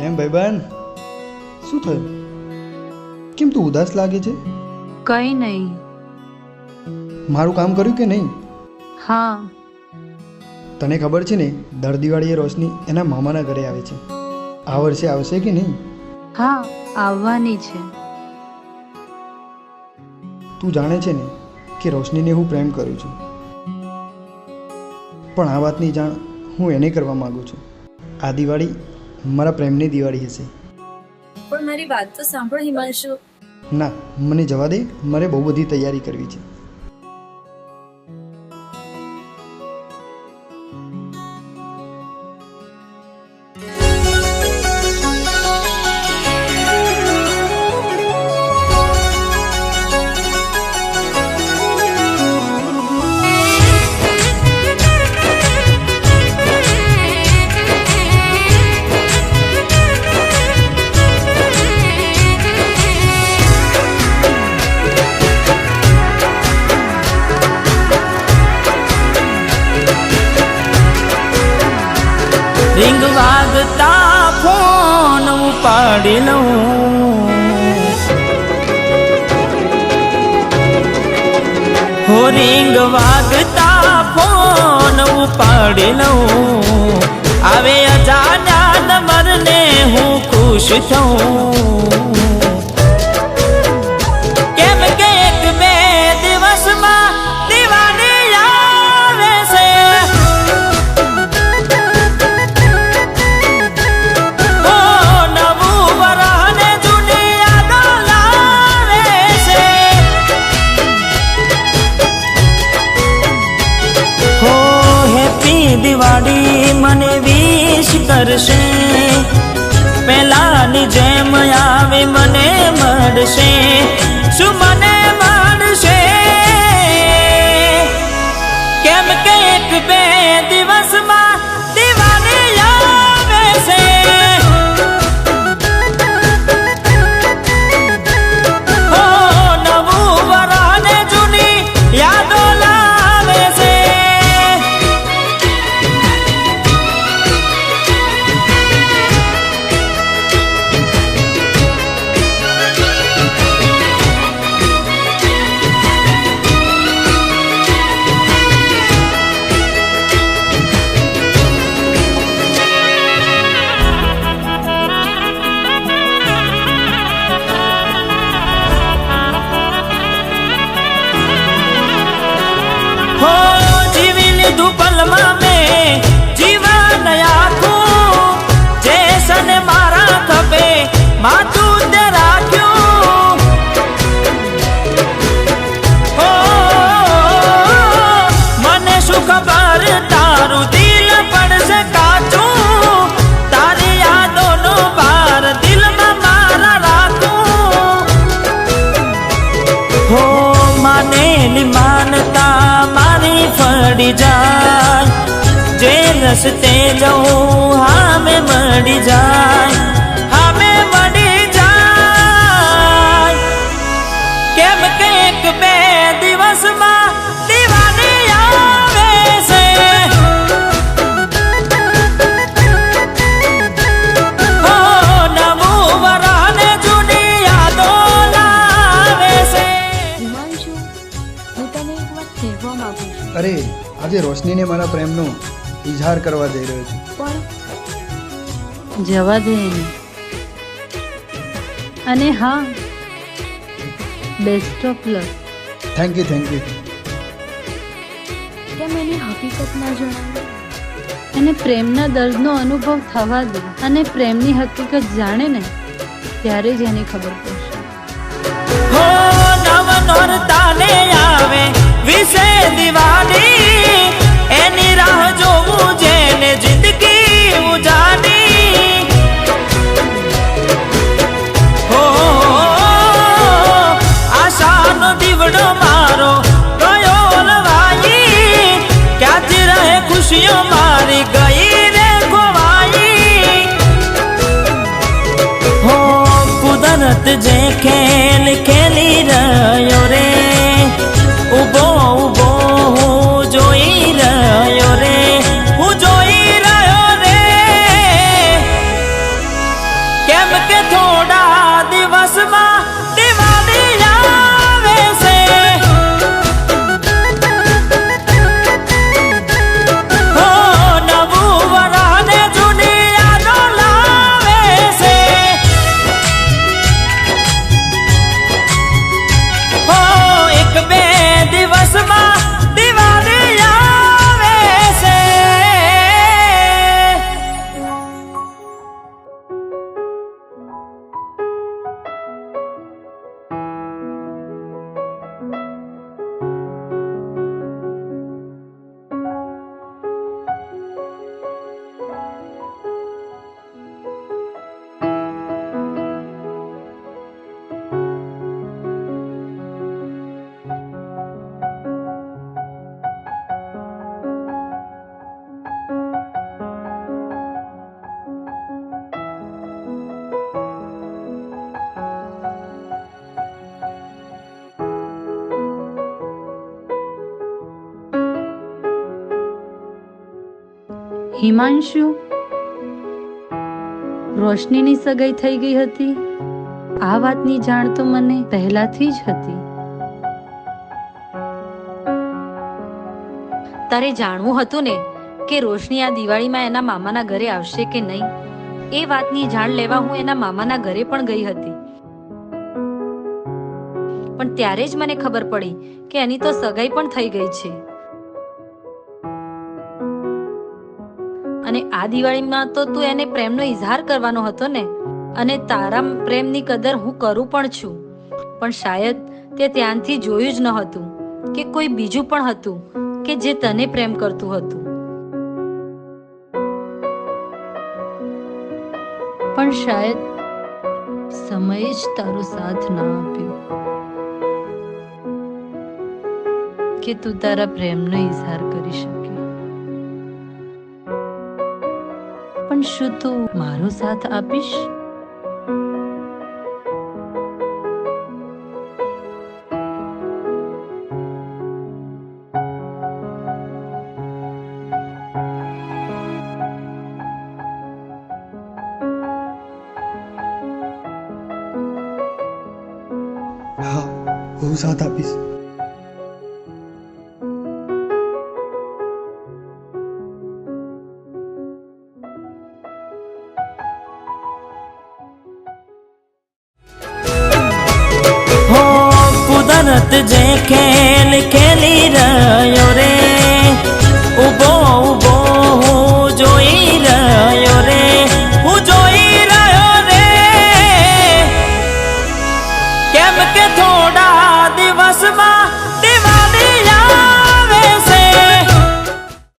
કેમ ભાઈબંધ? શું થયું? કેમ તું ઉદાસ લાગે છે? કઈ નહીં. મારું કામ કર્યું કે નહીં? હા. તને ખબર છે ને દર દિવાળીએ રોશની એના મામાના ઘરે આવે છે. આ વર્ષે આવશે કે નહીં? હા આવવાની છે. તું જાણે છે ને કે રોશનીને હું પ્રેમ કરું છું. પણ આ વાતની જાણ હું એને કરવા માગું છું. આ દિવાળી મારા પ્રેમની દિવાળી હશે. પણ મારી વાત તો સાંભળ હિમાંશુ. ના મને જવા દે. મારે બહુ બધી તૈયારી કરવી છે. ઉપાડી લઉં વાગતા ફોન ઉપાડી લઉં આવે અજાણ્યા નંબરને હું ખુશ થઉં. દિવાળી મને વિશ કરશે. પહેલાની જેમ આવે મને મળશે. શું મને મળશે? કેમ કે એક બે દિવસમાં ફળી જાય. જે રસ્તે જવું હામે મળી જાય. અરે આજે રોશનીને મારા પ્રેમનો ઇઝહાર કરવા જઈ રહ્યો છું. પણ જવા દે એને. અને હા best of luck thank you thank you કેમ એની હકીકત ના જણાવે એને પ્રેમના દર્દનો અનુભવ થવા દે અને પ્રેમની હકીકત જાણે ને ત્યારે જ એને ખબર પડશે. કુદરત જે ખેલ ખેલી રહ્યો હિમાંશુ? રોશનીની સગાઈ થઈ ગઈ હતી. આ વાતની જાણ તો મને પહેલાથી જ હતી. તારે જાણવું હતું ને કે રોશની આ દિવાળીમાં એના મામાના ઘરે આવશે કે નહીં? એ વાતની જાણ લેવા હું એના મામાના ઘરે પણ ગઈ હતી. પણ ત્યારે જ મને ખબર પડી કે એની તો સગાઈ પણ થઈ ગઈ છે. અને આ દિવાળીમાં તો તું એને પ્રેમનો ઇઝહાર કરવાનો હતો ને. અને તારા પ્રેમની કદર હું કરું પણ છું. પણ શાયદ તે ત્યાંથી જોયું જ ન હતું કે કોઈ બીજું પણ હતું કે જે તને પ્રેમ કરતું હતું. પણ શાયદ સમયે જ તારો સાથ ના આપ્યો કે તું તારા પ્રેમનો ઇઝહાર કરી શકે. પણ શું તું મારો સાથ આપીશ હા હું સાથ આપીશ હો કુદરત જે ખેલ ખેલી રહ્યો રે